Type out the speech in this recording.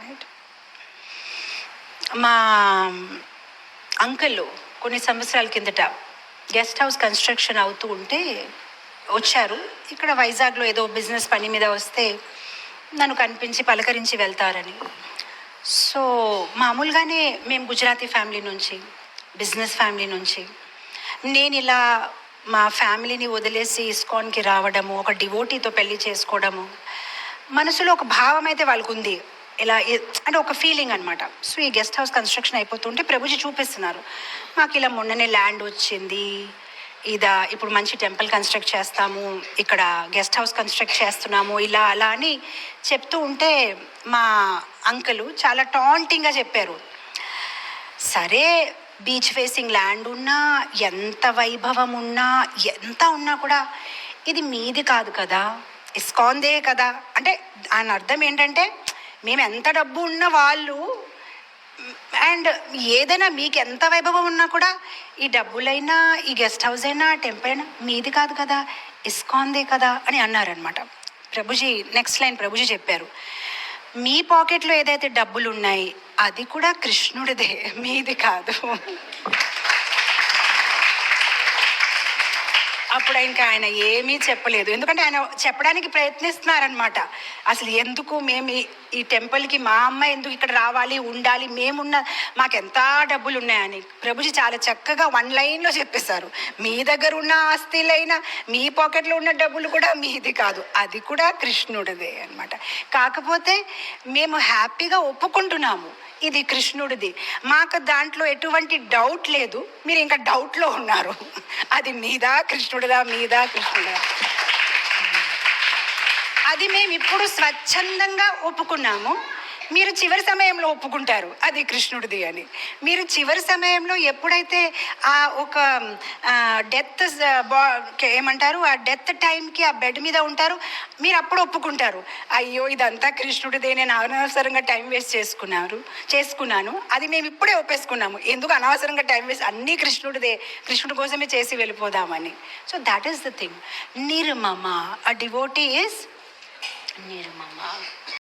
Right మా uncle కొన్ని సంవత్సరాల కిందట గెస్ట్ హౌస్ కన్స్ట్రక్షన్ అవుతూ ఉంటే వచ్చారు. ఇక్కడ వైజాగ్లో ఏదో బిజినెస్ పని మీద వస్తే నన్ను కనిపించి పలకరించి వెళ్తారని. సో మామూలుగానే మేము గుజరాతీ ఫ్యామిలీ నుంచి బిజినెస్ ఫ్యామిలీ నుంచి నేను ఇలా మా ఫ్యామిలీని వదిలేసి ఇస్కాన్కి రావడము ఒక డివోటీతో పెళ్ళి చేసుకోవడము మనసులో ఒక భావం అయితే వాళ్ళకు ఉంది ఇలా అంటే ఒక ఫీలింగ్ అనమాట సో ఈ గెస్ట్ హౌస్ కన్స్ట్రక్షన్ అయిపోతుంటే ప్రభుజీ చూపిస్తున్నారు. మాకు ఇలా మొన్ననే ల్యాండ్ వచ్చింది. ఇదా ఇప్పుడు మంచి టెంపుల్ కన్స్ట్రక్ట్ చేస్తాము. ఇక్కడ గెస్ట్ హౌస్ కన్స్ట్రక్ట్ చేస్తున్నాము. ఇలా అలా అని చెప్తూ ఉంటే మా అంకులు చాలా టాంటింగ్గా చెప్పారు. సరే బీచ్ ఫేసింగ్ ల్యాండ్ ఉన్నా ఎంత వైభవం ఉన్నా ఎంత ఉన్నా కూడా ఇది మీది కాదు కదా. ఇస్కాన్దే కదా. అంటే ఆయన అర్థం ఏంటంటే మేము ఎంత డబ్బు ఉన్న వాళ్ళు అండ్ ఏదైనా మీకు ఎంత వైభవం ఉన్నా కూడా ఈ డబ్బులైనా ఈ గెస్ట్ హౌస్ అయినా టెంపుల్ అయినా మీది కాదు కదా ఇస్కాన్దే కదా అని అన్నారనమాట ప్రభుజీ నెక్స్ట్ లైన్ ప్రభుజీ చెప్పారు. మీ పాకెట్లో ఏదైతే డబ్బులు ఉన్నాయి అది కూడా కృష్ణుడిదే మీది కాదు. అప్పుడు ఇంకా ఆయన ఏమీ చెప్పలేదు. ఎందుకంటే ఆయన చెప్పడానికి ప్రయత్నిస్తున్నారనమాట అసలు ఎందుకు మేము ఈ- టెంపుల్కి మా అమ్మ ఎందుకు ఇక్కడ రావాలి ఉండాలి మేమున్న మాకు ఎంత డబ్బులు ఉన్నాయని ప్రభుజీ చాలా చక్కగా వన్ లైన్లో చెప్పేశారు. మీ దగ్గర ఉన్న ఆస్తిలైనా మీ పాకెట్లో ఉన్న డబ్బులు కూడా మీది కాదు అది కూడా కృష్ణుడిదే అన్నమాట. కాకపోతే మేము హ్యాపీగా ఒప్పుకుంటున్నాము ఇది కృష్ణుడిది. మాకు దాంట్లో ఎటువంటి డౌట్ లేదు మీరు ఇంకా డౌట్లో ఉన్నారు. అది మీదా కృష్ణుడిదా మీద కృష్ణుడా. అది మేము ఇప్పుడు స్వచ్ఛందంగా ఒప్పుకున్నాము మీరు చివరి సమయంలో ఒప్పుకుంటారు. అది కృష్ణుడిది అని. మీరు చివరి సమయంలో ఎప్పుడైతే ఆ ఒక డెత్ బా ఏమంటారు? ఆ డెత్ టైంకి ఆ బెడ్ మీద ఉంటారు. మీరు అప్పుడు ఒప్పుకుంటారు. అయ్యో ఇదంతా కృష్ణుడిదే. నేను అనవసరంగా టైం వేస్ట్ చేసుకున్నారు చేసుకున్నాను. అది మేము ఇప్పుడే ఒప్పేసుకున్నాము. ఎందుకు అనవసరంగా టైం వేస్ట్ అన్నీ కృష్ణుడిదే. కృష్ణుడి కోసమే చేసి వెళ్ళిపోదామని. So that is the thing నిర్మమ. A devotee is నిర్మమ.